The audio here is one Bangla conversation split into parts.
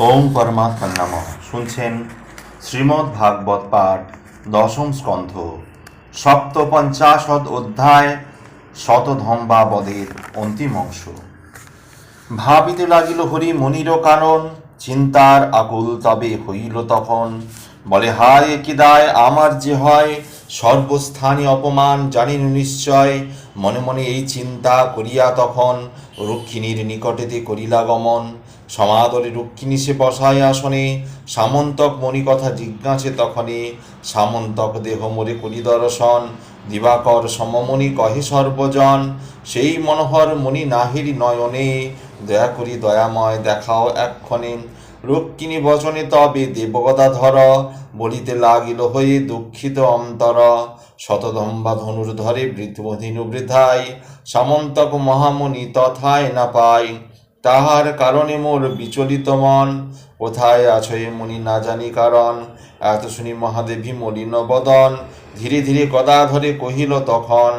ওম পরমাত্মা নম। শুনছেন শ্রীমদ্ ভাগবত পাঠ, দশম স্কন্ধ সপ্ত সপ্তপঞ্চাশদ অধ্যায় শতধম্বা বদের অন্তিম অংশ। ভাবিতে লাগিল হরি মনির কারণ চিন্তার আকুল তবে হইল তখন। বলে, হায়, কি দায় আমার যে হয়, সর্বস্থানে অপমান জানিন নিশ্চয়। মনে মনে এই চিন্তা করিয়া তখন রক্ষিণীর নিকটেতে করিলা গমন। সমাদরে রক্ষিণী সে বসায় আসনে, সামন্তক মণি কথা জিজ্ঞাসে তখনে সামন্তক দেহ মোরে করি দর্শন, দিবাকর সমমণি কহে সর্বজন, সেই মনোহর মণি নাহিরি নয়নে, দয়া করি দয়াময় দেখাও এক্ষণে। রক্ষিণী বচনে তবে দেবগদাধর বলিতে লাগিল হয়ে দুঃখিত অন্তর। শতদম্বা ধনুর ধরে বৃদ্ধবধীনু বৃদ্ধায় সামন্তক মহামণি তথায় না পায়। তাহার কারণে মোর বিচলিত মন। কোথায় আছো এ মুনি না জানি কারণ। এত শুনি মহাদেবী মলিন বদন। ধীরে ধীরে কদা ধরে কহিল তখন,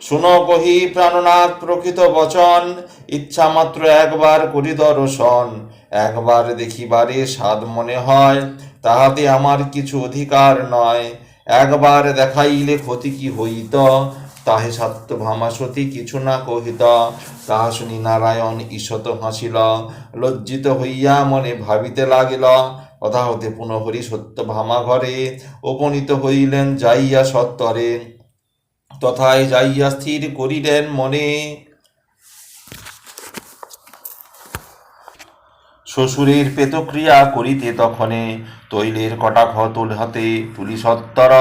শুনো কহি প্রাণনাথ প্রকৃত বচন। ইচ্ছা মাত্র একবার করি দর্শন। একবার দেখিবারে স্বাদ মনে হয়, তাহাতে আমার কিছু অধিকার নয়। একবার দেখাইলে ক্ষতি কি হইত? তাহে সত্য ভামাসতী কিছু না কহিত। তাহা শুনি নারায়ণ ঈশত হাসিল। লজ্জিত হইয়া মনে ভাবিতে লাগিল। কথা হতে পুনঃহরি সত্য ভামা ঘরে। উপনীত হইলেন যাইয়া সত্তরে। তথায় যাইয়া স্থির করিলেন মনে। শ্বশুরের পেতক্রিয়া করিতে তখনে তৈলের কটাক্ষ তুল হাতে তুলি সত্তর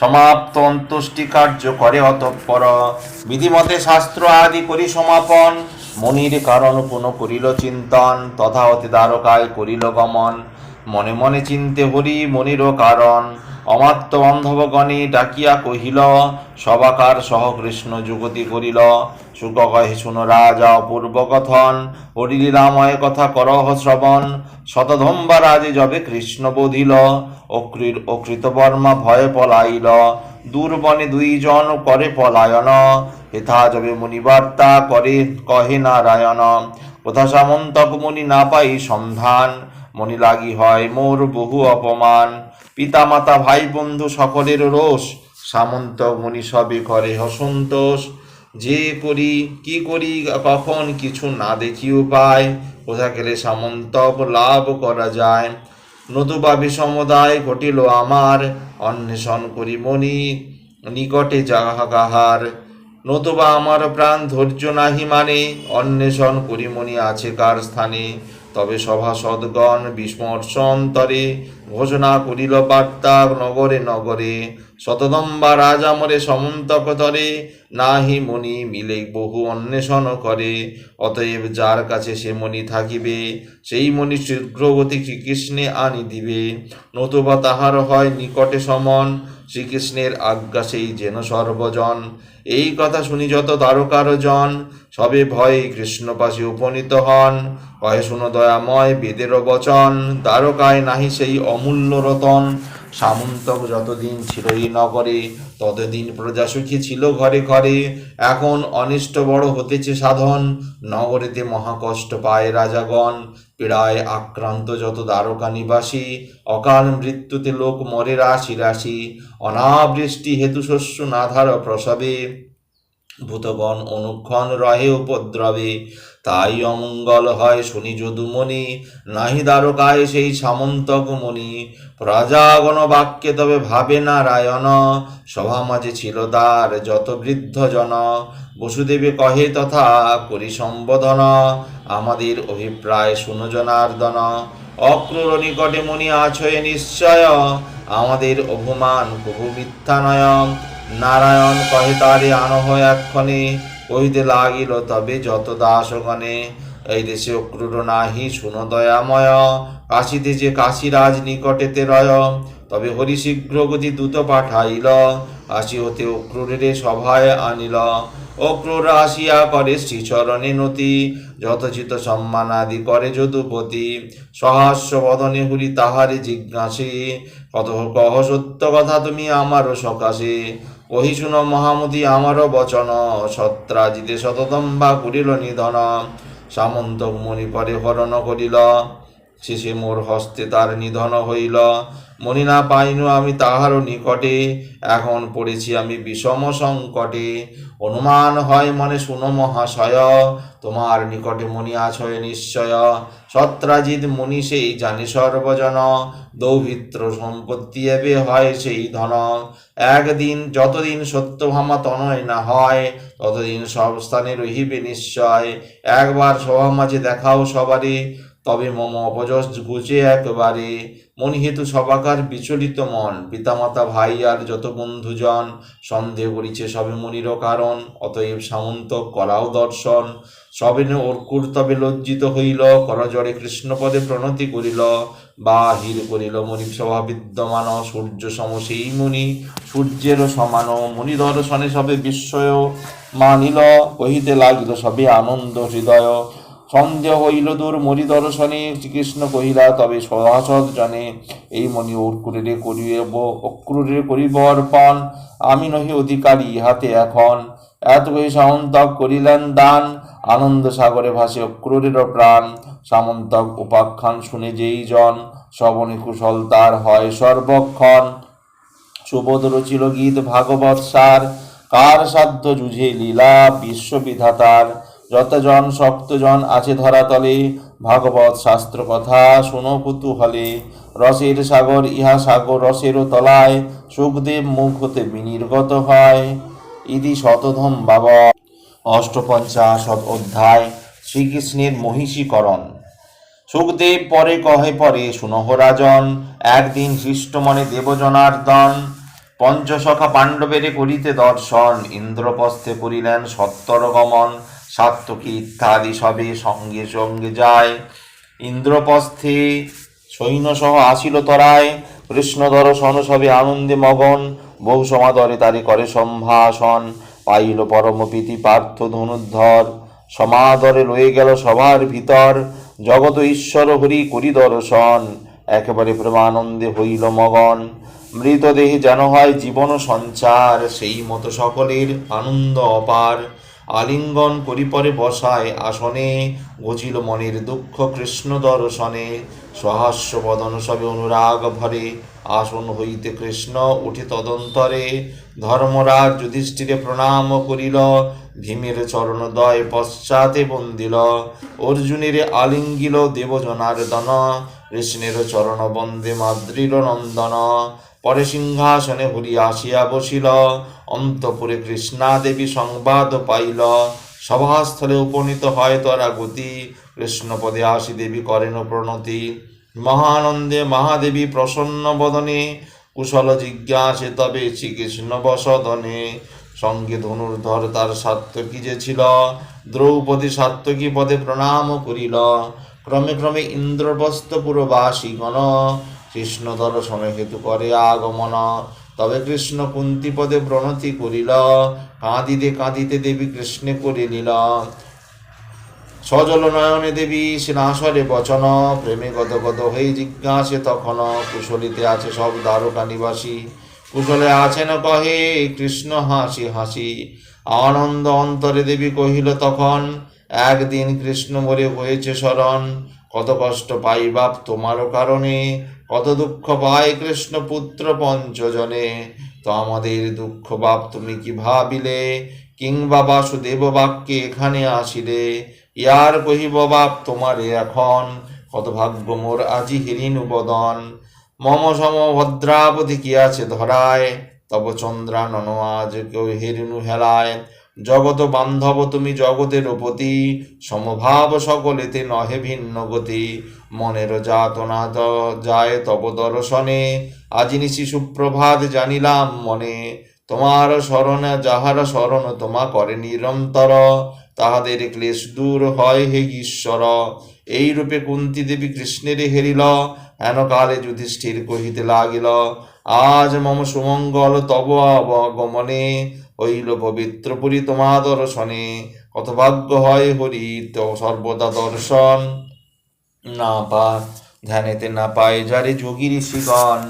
সমাপ্ত অন্তুষ্টি কার্য করে অতঃপর। বিধিমতে শাস্ত্র আদি করি সমাপন। মনির কারণ পুনঃ করিল চিন্তন তথা অতি দ্বারকায় করিল গমন। মনে মনে চিনতে হরি মনিরও কারণ। অমাত্য বান্ধবগণে ডাকিয়া কহিল, সবাকার সহ কৃষ্ণ যুগতি করিল। সুখ কহে শুন রাজা অপূর্ব কথন হরিলীলাময় কথা করহ শ্রবণ শতধম্বা রাজে যবে কৃষ্ণ বোধিল অকৃত বর্মা ভয়ে পলাইল দূরবনে দুইজন করে পলায়ন হেথা যবে মুনিবার্তা করে কহে নারায়ণ, কোথা সামন্তক মুনি না পাই সন্ধান, মনি লাগি হয় মোর বহু অপমান পিতা মাতা ভাই বন্ধু সকলের রোষ সামন্ত মুনি সবে করে অসন্তোষ যে করি, কি করি, কখন কিছু না দেখি উপায় কোথা গেলে সামন্তক লাভ করা যায়। নতুবা বিষমদায় ঘটিল আমার অন্বেষণ করি মনি, নিকটে যাহা কাহার। নতুবা আমার প্রাণ ধৈর্য নাহি মানে অন্বেষণ করি মনি আছে কার স্থানে। তবে সভাসদগণ বিস্মর্ষ অন্তরে ঘোষণা করিল বার্তা নগরে নগরে। শতদম্বা রাজা মরে সমন্তক তরে নাহি মণি মিলে বহু অন্বেষণ করে। অতএব যার কাছে সে মণি থাকিবে, সেই মণি শীঘ্রগতি শ্রীকৃষ্ণে আনি দিবে। নতুবা তাহার হয় নিকটে সমন, শ্রীকৃষ্ণের আজ্ঞা সেই যেন সর্বজন। এই কথা শুনি যত দ্বারকার জন সবে ভয়ে কৃষ্ণ পাশে উপনীত হন। কয়ে শুনো দয়াময় বেদের বচন, দ্বারকায় নাহি সেই অমূল্য রতন। সামন্তক যতদিন ছিল এই নগরে, ততদিন প্রজা সুখী ছিল ঘরে ঘরে। এখন অনিষ্ট বড় হতেছে সাধন। নগরেতে মহাকষ্ট পায় রাজাগণ। পীড়ায় আক্রান্ত যত দ্বারকা নিবাসী, অকাল মৃত্যুতে লোক মরে রাশি রাশি। অনাবৃষ্টি হেতু শস্য নাধার প্রসবে ভূতগণ অনুক্ষণ রহে উপদ্রবে, তাই অমঙ্গল হয় শুনি যদুমণি, নাহি দ্বারকায় সেই সামন্তক মণি প্রজাগণ বাক্যে তবে ভাবে নারায়ণ, সভা মাঝে ছিল তার যত বৃদ্ধ জন বসুদেবে কহে, তথা করি সম্বোধন, আমাদের অভিপ্রায় শুনো জনার্দন। অক্রূর নিকটে মণি আছয়ে নিশ্চয়, আমাদের অভিমান মিথ্যা নয় নারায়ণ কহে তারে আনহ এক্ষণে কহিতে লাগিল, তবে যত দাসগণে এই দেশে অক্রূর নাহি, শুনো দয়াময়। কাশীতে যে কাশীরাজ নিকটেতে রয়, তবে হরি শীঘ্র গতি দূত পাঠাইল। কাশী হতে অক্রূরের সভায় আনিল। অক্রুর আসিয়া করে শ্রীচরণে নতি, যথোচিত সম্মান আদি করে যদুপতি। সহাস্য বদনে হুরি তাহারে জিজ্ঞাসে, কত কহ সত্য কথা তুমি আমারও সকাশে? কহি শুন আমারও বচন সত্রাজিতে শতদম্বা করিল নিধন। সামন্ত মুনি পরে হরণ করিল শেষে মোর হস্তে তার নিধন হইল। মনি না পাইনু আমি তাহারও নিকটে, এখন পড়েছি আমি বিষম সংকটে। অনুমান হয় মনে, শুনো মহাশয়, তোমার নিকটে মনি আছয় নিশ্চয়। সত্রাজিৎ মুনি সেই জানে সর্বজন দৌভিত্র সম্পত্তি এবে হয় সেই ধন। একদিন যতদিন সত্যভামা তনয় না হয়, ততদিন সব স্থানে রহিবে নিশ্চয়। একবার সভা মাঝে দেখাও সবারে, তবে মম অপযশ গুজে একবারে। মনিহেতু সবাকার বিচলিত মন। পিতামাতা, ভাই আর যত বন্ধুজন, সন্দেহ করিছে সবে মনির কারণ। অতএব সামন্ত করাও দর্শন। সবেনে অর্কুর তবে লজ্জিত হইল। করজরে কৃষ্ণপদে প্রণতি করিল। বাহির করিল মণি সভা বিদ্যমান। সূর্য সম সেই মুনি সূর্যেরও সমান। মুনি দর্শনে সবে বিস্ময় মানিল। কহিতে লাগিল, সবে আনন্দ হৃদয়। সন্দেহ হইল দূর মরি দর্শনে শ্রীকৃষ্ণ কহিলা, তবে সহাসদ জনে, এই মণি অর্কুরে করিব অক্রুরে করিব অর্পণ। আমি নহি অধিকারী, ইহাতে এখন। এত কহি সামন্তক করিলেন দান। আনন্দ সাগরে ভাসে অক্রুরের প্রাণ। সামন্তক উপাখ্যান শুনে যেই জন, শ্রবণে কুশল তার হয় সর্বক্ষণ। সুবোধ রচিল গীত ভাগবত সার। কার সাধ্য যুঝে লীলা বিশ্ববিধাতার? যতজন সপ্তজন আছে ধরাতলে, ভাগবত শাস্ত্র কথা শুনো কুতূহলে রসের সাগর, ইহা সাগর রসেরও তলায়, সুখদেব মুখ হতে বিনির্গত হয়। ইতি শতধম বাব অষ্টপঞ্চাশত অধ্যায়, শ্রীকৃষ্ণের মহিষীকরণ। সুখদেব পরে কহে পরে, শুনহ রাজন, একদিন হৃষ্টমনে দেবজনার্দন। পঞ্চসখা পাণ্ডবেরে করিতে দর্শন ইন্দ্রপস্থে করিলেন সত্তর গমন। সাত্তকী ইত্যাদি সবে সঙ্গে সঙ্গে যায়। ইন্দ্রপস্থে সৈন্যসহ আসিল তরায়। কৃষ্ণ দর্শন সবে আনন্দে মগন। বহু সমাদরে তারি করে সম্ভাষণ। পাইল পরম প্রীতি পার্থ ধনুদ্ধর সমাদরে রয়ে গেল সবার ভিতর। জগত ঈশ্বর হরি করি দর্শন। একেবারে প্রেমানন্দে হইল মগন। মৃতদেহে যেন হয় জীবন সঞ্চার। সেই মতো সকলের আনন্দ অপার। আলিঙ্গন করি পরে বসায় আসনে, ঘুচিল মনের দুঃখ কৃষ্ণ দর্শনে, সহাস্য বদন সবে অনুরাগ ভরে, আসন হইতে কৃষ্ণ উঠে তদন্তরে, ধর্মরাজ যুধিষ্ঠিরে প্রণাম করিল, ভীমের চরণদয় পশ্চাতে বন্দিল, অর্জুনের আলিঙ্গিল দেবজনার দেবজনার্দন, কৃষ্ণের চরণ বন্দে মাদ্রিল নন্দন পরে সিংহাসনে হরি আসিয়া বসিল। অন্তপুরে কৃষ্ণা দেবী সংবাদ পাইল। সভাস্থলে উপনীত হয় তরা গতি কৃষ্ণপদে আসি দেবী করেন প্রণতি। মহানন্দে মহাদেবী প্রসন্ন বদনে। কুশল জিজ্ঞাসে তবে শ্রীকৃষ্ণ বসদনে। সঙ্গে ধনুর্ধর তার সাত্তকী যে ছিল, দ্রৌপদী সাত্তকী পদে প্রণাম করিল। ক্রমে ক্রমে ইন্দ্রবস্তপুরবাসী গণ কৃষ্ণ দর্শনে হেতু করে আগমন। তবে কৃষ্ণ কুন্তি পদে প্রণতি করিল। কাঁদিতে কাঁদিতে দেবী কৃষ্ণে করিলিল সজল নয়নে দেবী সিনাসরে বচন। প্রেমে গত গত হয়ে জিজ্ঞাসে তখন, কুশলিতে আছে সব দ্বারকা নিবাসী? কুশলে আছেন কহে? কৃষ্ণ হাসি হাসি। আনন্দ অন্তরে দেবী কহিল তখন, একদিন কৃষ্ণ মরে হয়েছে স্মরণ কত কষ্ট পাই বাপ তোমারও কারণে। কত দুঃখ পায় কৃষ্ণ পুত্র পঞ্চজনে তো আমাদের দুঃখ বাপ তুমি কি ভাবিলে? কিংবা বাসুদেব বাক্যে এখানে আসিলে, ইয়ার কহিব বাপ তোমারে এখন কত ভাগ্য মোর আজি হিরিনু বদন। মম সম ভদ্রাবতী কি আছে ধরায়, তব চন্দ্রানন আজ কেউ হেরিনু হেলায়। জগত বান্ধব তুমি জগতের পতি সমভাব সকলেতে নহে ভিন্ন গতি। মনের যাতনা যায় তব দর্শনে। আজি নিশি সুপ্রভাত জানিলাম মনে, তোমার স্মরণে যাহার স্মরণ তোমা করে নিরন্তর। তাহাদের ক্লেশ দূর হয় হে ঈশ্বর। এই রূপে কুন্তি দেবী কৃষ্ণের হেরিল, হেন কালে যুধিষ্ঠির কহিতে লাগিল, আজ মম সুমঙ্গল তব অবগমনে হইল পবিত্র পুরী তোমা দর্শনে। কত ভাগ্য হয় হরি তো সর্বদা দর্শন। না পা ধ্যানেতে না পায় যারে যোগী ঋষিগণ।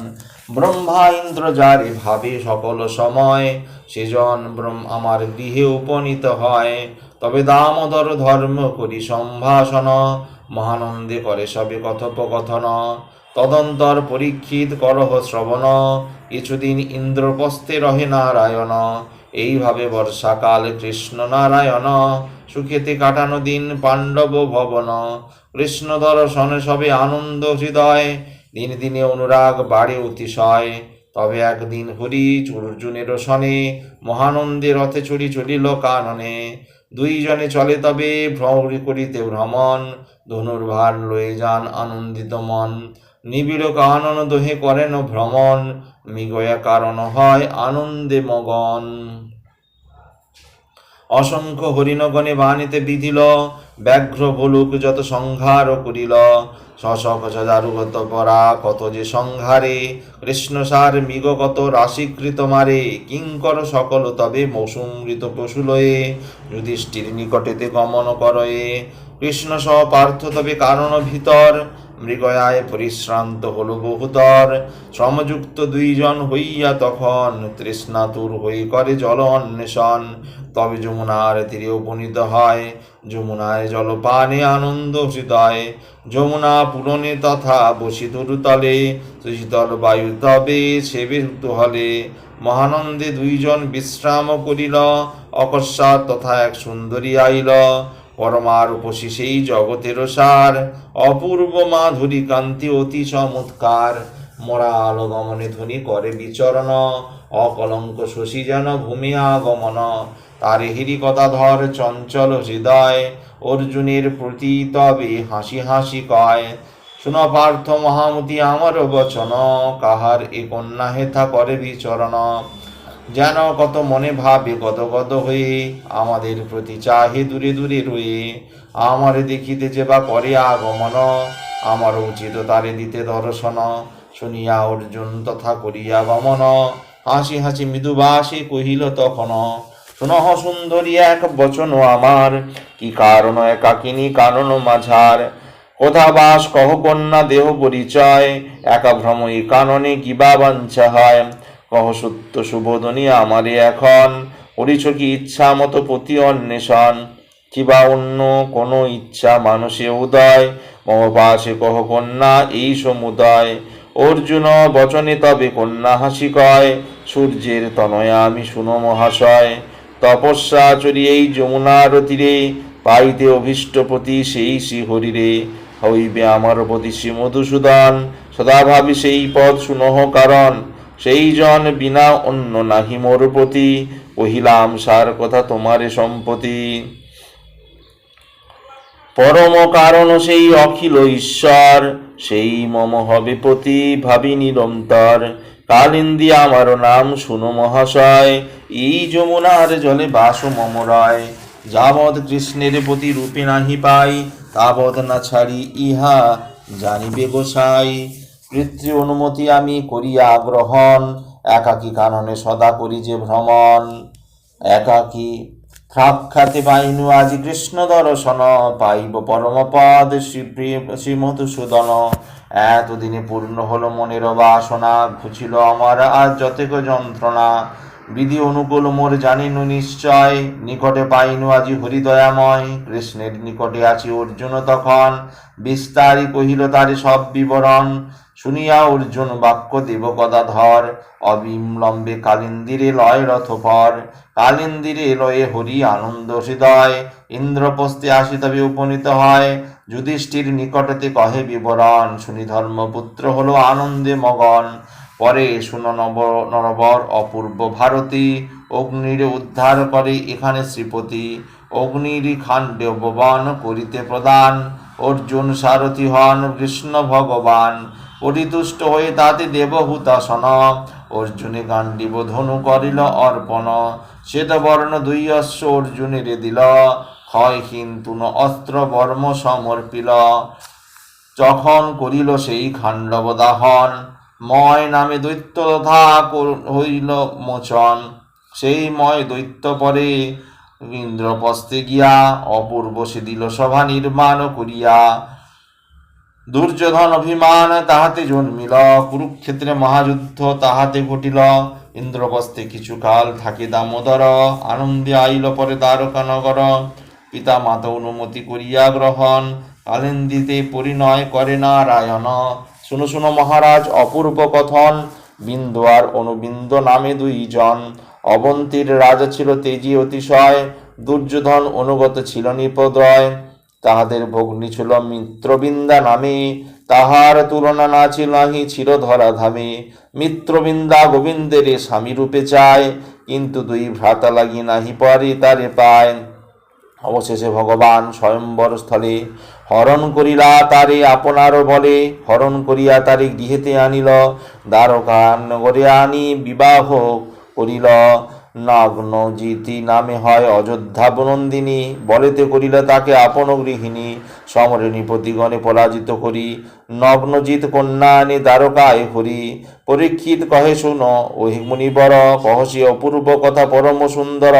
ব্রহ্মা ইন্দ্র যারে ভাবে সকল সময়, সেজন ব্রহ্ম আমার গৃহে উপনীত হয়। তবে দামোদর ধর্ম করি সম্ভাষণ, মহানন্দে করে সবে কথোপকথন। তদন্তর পরীক্ষিত করহ শ্রবণ, কিছুদিন ইন্দ্রপস্তে রহে নারায়ণ। এইভাবে বর্ষাকাল কৃষ্ণ নারায়ণ সুখেতে কাটানো দিন পাণ্ডব ভবন। কৃষ্ণ দর্শনে সবে আনন্দ হৃদয়, দিনে দিনে অনুরাগ বাড়ে অতিশয়। তবে একদিন হরি অর্জুনের সনে, মহানন্দে রথে চড়ি চলিল কাননে। দুইজনে চলে তবে ভ্রমণ করিতে ভ্রমণ, ধনুর্ভার লয়ে যান আনন্দিত মন। নিবিড় কানন দোহে করেন ভ্রমণ, মৃগয়া কারণ হয় আনন্দে মগন। অসংখ্য হরিণগণে বাণীতে বিধিল, ব্যাঘ্র ভলুক যত সংহার করিল। শশক সজারুগত পরা, কত যে সংহারে কৃষ্ণসার মৃগ কত রাশিকৃত মারে, কিঙ্কর সকল তবে মৌসুমৃত পশুলয়ে যুধিষ্ঠির নিকটেতে গমন করয়ে কৃষ্ণ সহ পার্থ তবে কারণ ভিতর মৃগয়ায় পরিশ্রান্ত হল বহুতর। শ্রমযুক্ত দুইজন হইয়া তখন তৃষ্ণাতুর হই করে জল অন্বেষণ। তবে যমুনার তীরে উপনীত হয়। যমুনায় জলপানে আনন্দ হৃদয়। যমুনা পূরণে তথা বসিতুর তলে। শীতল বায়ু তবে সেবে হলে। মহানন্দে দুইজন বিশ্রাম করিল। অকস্মাৎ তথা এক সুন্দরী আইল। পরমার উপসী সেই জগতের সার। অপূর্ব মাধুরী কান্তি অতি চমৎকার। মোরা আলো গমনে ধ্বনি করে বিচরণ। অকলঙ্ক শশী যেন ভূমি আগমন। তার হিরি ধর চঞ্চল হৃদয়। অর্জুনের প্রতি তবে হাসি হাসি কয়। শুন পার্থ মহামতি আমার বচন। কাহার এ কন্যা হেথা করে বিচরণ। যেন কত মনে ভাবে, কত হয়ে আমাদের প্রতি চাহে দূরে দূরে রয়ে আমারে দেখিতে যে বা করে আগমন, আমার উচিত তারে দিতে দর্শন। শুনিয়া অর্জুন তথা করিয়া গমন। হাসি হাসি মৃদুবাসে কহিল তখন, শুনহ সুন্দরী, এক বচন আমার। কি কারণ, একাকিনী কারণ মাঝার? কোথা বাস, কহ কন্যা দেহ পরিচয়? একা ভ্রমই কাননে কিবা বাঞ্ছা হয়? কহ সত্য সুবোধনী আমারে এখন। করিছ কি ইচ্ছা মতো প্রতি অন্বেষণ। কিবা অন্য কোনো ইচ্ছা মানুষে উদয়। মম পাশে কহ কন্যা, এই সমুদয়। অর্জুন, বচনে তবে কন্যা হাসি কয়। সূর্যের তনয়া আমি শুনো মহাশয়। তপস্যা চরি এই যমুনার তীরে পাইতে অভীষ্টপতি সেই শ্রীহরিরে। হইবে আমার প্রতি শ্রী মধুসূদন। সদা ভাবি সেই পদ শুনহ কারণ। সেই জন বিনা অন্য নাহি মোর প্রতি, কহিলাম, সার কথা তোমারে সম্পত্তি। পরম কারণ সেই অখিল ঈশ্বর, সেই মম হবে প্রতি ভাবি নিরন্তর। কালিন্দি, আমার নাম শুনো মহাশয়। এই যমুনার জলে বাস মম রয়। যাবৎ কৃষ্ণের প্রতি রূপে নাহি পাই, তাবৎ না ছাড়ি ইহা জানিবে গোসাই। পিতৃ অনুমতি আমি করিয়া গ্রহণ। একাকী কাননে সদা করি যে ভ্রমণ। একাকী সাক্ষাতে পাইনু আজি কৃষ্ণ দর্শন, পাইব পরমপদ শ্রী শ্রীমধুসূদন এতদিনে পূর্ণ হলো মনের বাসনা, ঘুচিল আমার আর যতেক যন্ত্রণা। বিধি অনুকূল মোর জানিনু নিশ্চয়, নিকটে পাইনু আজি হরিদয়াময় কৃষ্ণের নিকটে আছি অর্জুন তখন, বিস্তারি কহিল তারে সব বিবরণ। শুনিয়া অর্জুন বাক্য দেব গদাধর অবিলম্বে কালিন্দিরে লয় রথপর। কালিন্দিরে লয়ে হরি আনন্দ হৃদয়, ইন্দ্রপ্রস্থে আসি তবে উপনীত হয়। যুধিষ্ঠির নিকটতে কহে বিবরণ শুনি ধর্মপুত্র হলো আনন্দে মগন। পরে শুন নব, নরবর অপূর্ব ভারতী, অগ্নির উদ্ধার করে এখানে শ্রীপতি। অগ্নির খাণ্ডে করিতে প্রদান। অর্জুন সারথি হন, কৃষ্ণ ভগবান। পরিতুষ্ট হয়ে তাতে দেবহুতাসন অর্জুনে গান্ডীব ধনু করিল অর্পণ। শ্বেতবর্ণ দুই অশ্ব অর্জুনের দিল। ক্ষয়হীন তুন অস্ত্র বর্ম সমর্পিল। যখন করিল সেই খাণ্ডব দাহন, ময় নামে দৈত্য তথা হইল মোচন। সেই ময় দৈত্য পরে ইন্দ্রপস্তে গিয়া অপূর্ব সে দিল সভা নির্মাণ করিয়া, দুর্যোধন অভিমান তাহাতে জন্মিল, কুরুক্ষেত্রে মহাযুদ্ধ তাহাতে ঘটিল। ইন্দ্রপ্রস্থে কিছুকাল থাকি দামোদর, আনন্দে আইল পরে দ্বারকা নগর পিতা মাতা অনুমতি করিয়া গ্রহণ, কালিন্দিতে পরিণয় করে নারায়ণ। শুনো শুনো মহারাজ, অপূর্ব কথন, বিন্দু আর অনুবিন্দ নামে দুইজন। অবন্তীর রাজা ছিল তেজি অতিশয়, দুর্যোধন অনুগত ছিল নিপদয়। তাহাদের ভগ্নী ছিল মিত্রবিন্দা নামে, তাহার তুলনা না ছিল নাহি ছিল ধরা ধামে। মিত্রবিন্দা গোবিন্দের স্বামী রূপে চায়, কিন্তু দুই ভ্রাতা লাগি নাহি পরে তারে পায়। অবশেষে ভগবান স্বয়ম্বর স্থলে হরণ করিলা তারে আপনারও বলে, হরণ করিয়া তারে গৃহেতে আনিল। দ্বারকা নগরে আনি বিবাহ করিল, নগ্ন জিতি নামে হয় অযোধ্যা বনন্দিনী। বলেতে করিল তাকে আপন গৃহিণী সমরে নিপতিগণে পরাজিত করি। নগ্নজিৎ কন্যা আনি দ্বারকায় হরি। পরীক্ষিত কহে, শুন, ওহি মুনিবর, কহসি অপূর্ব কথা পরম সুন্দর।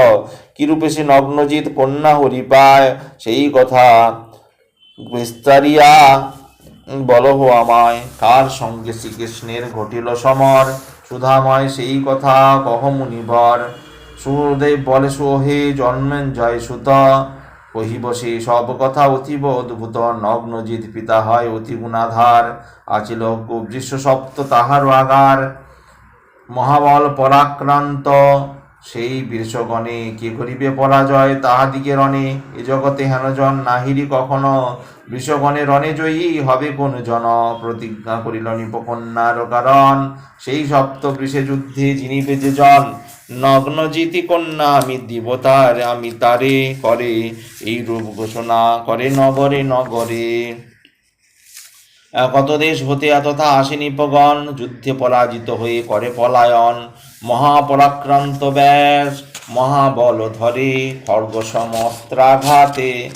কিরূপে সে নগ্নজিৎ কন্যা হরি পায়? সেই কথা বিস্তারিয়া বলহ আমায়। কার সঙ্গে শ্রীকৃষ্ণের ঘটিল সমর? সুধাময় সেই কথা কহ মুনিবর। সুরদেব বলে, সোহে জন্মেন জয় সুত। কহিব, সে সব কথা অতীব অদ্ভুত। নগ্নজিৎ পিতা হয় অতি গুণাধার। আছিল কবৃষ সপ্ত তাহার আগার। মহাবল পরাক্রান্ত। সেই বীরসগণে কে করিবে পরাজয়? তাহাদিকে রণে, এ জগতে হেনজন নাহিরি কখনো? বৃষগণে রণে জয়ী হবে কোন জন? প্রতিজ্ঞা করিল নিপকন্যার কারণ। সেই সপ্ত বৃষে যুদ্ধে যিনি বেজে জন নগ্নজিতি কন্যা, আমি দেবতার, আমি তারে করে এই রূপ ঘোষণা করে নগরে নগরে। কত দেশ হতে তথা আসে নিপগণ যুদ্ধে পরাজিত হয়ে করে পলায়ন। মহাপরাক্রান্ত ব্যাস, মহাবল ধরে খড়গ সমস্ত্রাঘাতে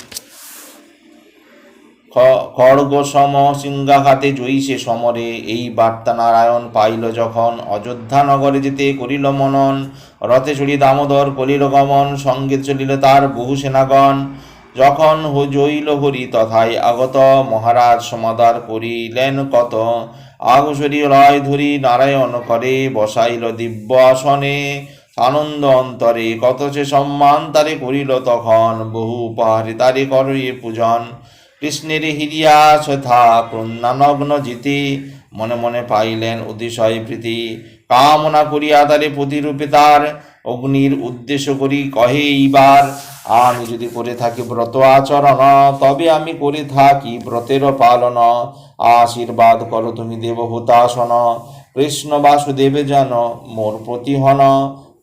খ- খড়গ সম সিংহাঘাতে জয়ী সে সমরে, এই বার্তা নারায়ণ পাইল যখন। অযোধ্যা নগরে যেতে করিল মনন, রথে চড়ি দামোদর করিল গমন, সঙ্গে চলিল তার বহু সেনাগণ। যখন হ- জইল হরি, তথায় আগত মহারাজ সমাদার করিলেন কত? আগসরি লয় ধরি নারায়ণ করে বসাইল দিব্য আসনে আনন্দ অন্তরে কত সে সম্মান তারে করিল তখন, বহু উপহারে তারে করিয়ে পূজন। কৃষ্ণের হিরিয়া যথা নগ্ন জিতি মনে মনে পাইলেন অতিশয় প্রীতি। কামনা করিয়া তারে প্রতিরূপে তার অগ্নির উদ্দেশ্য করি কহে এইবার আমি যদি করে থাকি ব্রত আচরণ, তবে আমি করে থাকি ব্রতের পালন। আশীর্বাদ করো তুমি দেব হুতাসন কৃষ্ণ বাসুদেবে যেন মোর প্রতি হন।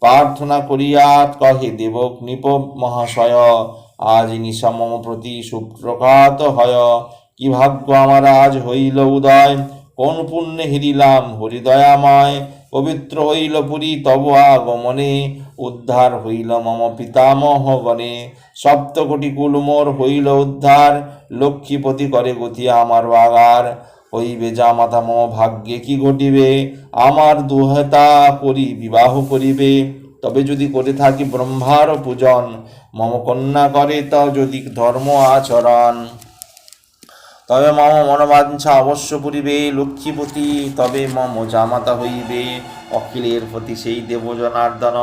প্রার্থনা করিয়া কহে দেব নিপ মহাশয়, আজ নিশা মম প্রতি সুপ্রকাত হয়। কি ভাগ্য আমার আজ হইল উদয়, কোন পুণ্যে হিরিলাম হরিদয়াময় পবিত্র হইল পুরী, তব আগমনে উদ্ধার হইল মম পিতামহ গণে সপ্তকোটি কুল মোর হইল উদ্ধার, লক্ষ্মীপতি করে গতি আমার বাগার। হইবে যা মাতা মম ভাগ্যে কি ঘটিবে, আমার দুহতা করি বিবাহ করিবে। তবে যদি করে থাকি ব্রহ্মার পূজন, মম কন্যা করে ত যদি ধর্ম আচরণ। তবে মম মনোবাঞ্ছা অবশ্য পুরিবে লক্ষ্মীপতি তবে মম জামাতা হইবে। অখিলের প্রতি সেই দেব জনার্দন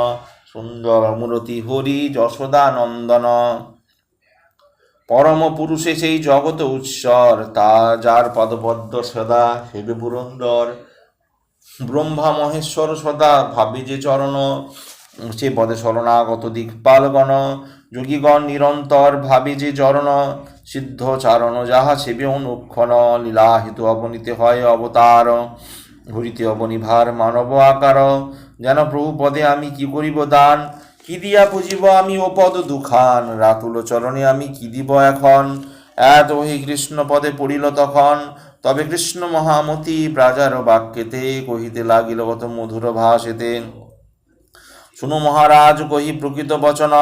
সুন্দর মূরতি হরি যশোদা নন্দন পরম পুরুষে সেই জগত উৎসর, তা যার পদপদ্ম সদা হেবে পুরন্দর। ব্রহ্মা মহেশ্বর সদা ভাবি যে চরণ, সে পদে শরণাগত দিকপালগণ। যোগীগণ নিরন্তর ভাবি যে চরণ সিদ্ধ চারণ যাহা সেবে অনুক্ষণ লীলাহিত অবনীতে হয় অবতার। ঘুরিতে অবনিভার মানব আকার। যেন প্রভু পদে আমি কি করিব দান? কি দিয়া পুজিব আমি ও পদ দুখান? রাতুল চরণে আমি কি দিব এখন? এত হি কৃষ্ণ পদে পড়িল তখন। তবে কৃষ্ণ মহামতি ব্রাজার বাক্যেতে কহিতে লাগিল কত মধুর ভাষেতে শুনু মহারাজ, কহি প্রকৃত বচন।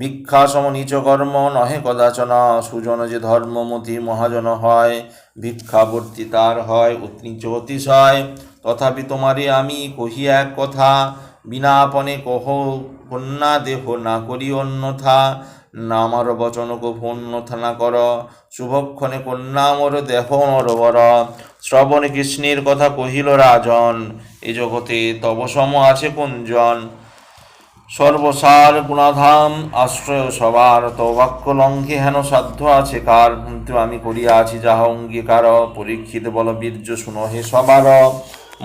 ভিক্ষা সম নিচ কর্ম নহে কদাচন। সুজন যে ধর্মমতি মহাজন হয়, ভিক্ষাবর্তী তার হয় নিচ অতিশয়। তথাপি তোমারে আমি কহি এক কথা বিনাপনে কহ কন্যা দেহ না করি অন্যথা। না আমার বচন কভু অন্যথা না কর, শুভক্ষণে কন্যা মর দেহ নরবর শ্রবণে কৃষ্ণের কথা কহিল রাজন, এ জগতে তব সম আছে কোনজন সর্বসার গুণাধাম আশ্রয় সবার তো বাক্য লঙ্ঘে হেন সাধ্য আছে কার? আমি করিয়া আছি যাহা অঙ্গীকার, পরীক্ষিত বল বীর্য শুনো হে সবার।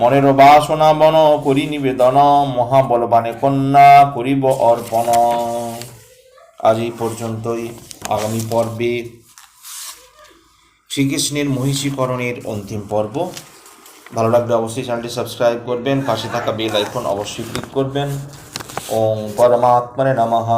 মনের বাসনা বন করি নিবেদন, মহাবলবানে কন্যা করিব অর্পণ। আজ এই পর্যন্তই। আগামী পর্বে শ্রীকৃষ্ণের মহিষীকরণের অন্তিম পর্ব। ভালো লাগলে অবশ্যই চ্যানেলটি সাবস্ক্রাইব করবেন, পাশে থাকা বেল আইকন অবশ্যই ক্লিক করবেন। ওম পরমাত্মনে নমঃ